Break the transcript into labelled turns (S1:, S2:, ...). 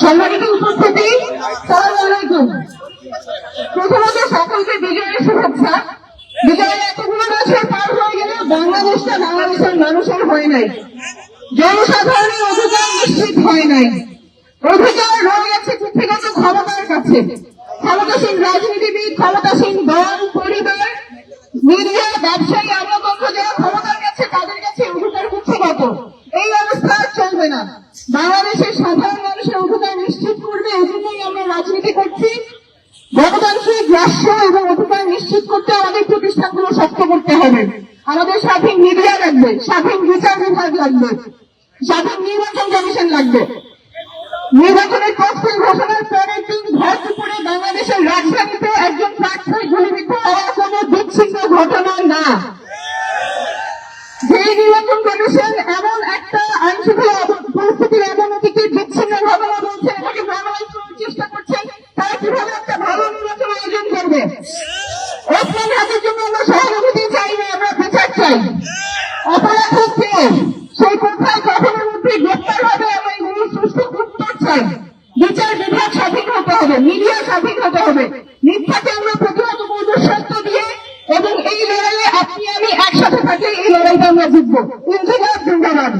S1: সম্মানিত উপস্থিতি, সালাম আলাইকুম। প্রথমত সকলকে বিজয়ের শুভেচ্ছা। বিজয়ের এতগুলো বছর পার হয়ে গেলে বাংলাদেশটা বাংলাদেশের মানুষের হয় নাই। জনসাধারণের অধিকার নিশ্চিত হয় নাই। অধিকার রয়ে গেছে কুক্ষিগত ক্ষমতার কাছে। ক্ষমতাসীন রাজনীতিবিদ, ক্ষমতাসীন দল, পরিবার, মিডিয়া, ব্যবসায়ী আমলপক্ষ যারা ক্ষমতার কাছে তাদের কাছে অধিকার কুক্ষিগত এই অবস্থা চলবে না। বাংলাদেশের সাধারণ মানুষের অধিকার নিশ্চিত করবে এজন্যই আমরা রাজনীতি করছি গণতান্ত্রিক এবং অধিকার নিশ্চিত করতে আমাদের প্রতিষ্ঠানগুলো শক্ত করতে হবে। আমাদের স্বাধীন মিডিয়া লাগবে, স্বাধীন বিচার বিভাগ লাগবে, স্বাধীন নির্বাচন কমিশন লাগবে। নির্বাচনের তফসিল ঘোষণার পরের দিন ভর দুপুরে বাংলাদেশের রাজধানীতে একজন প্রার্থী গুলিবিদ্ধ হওয়া কোনো বিচ্ছিন্ন ঘটনা না। যে নির্বাচন কমিশন এমন একটা আইনশৃঙ্খলা হতে হবে, মিডিয়া স্বাধীন হতে হবে। মিথ্যাকে আমরা প্রতিহত করব, সত্য দিয়ে, এবং এই লড়াইয়ে আপনি আমি একসাথে থাকলে এই লড়াইটা আমরা জিতবো। ইন্দিরা জিন্দাবাদ।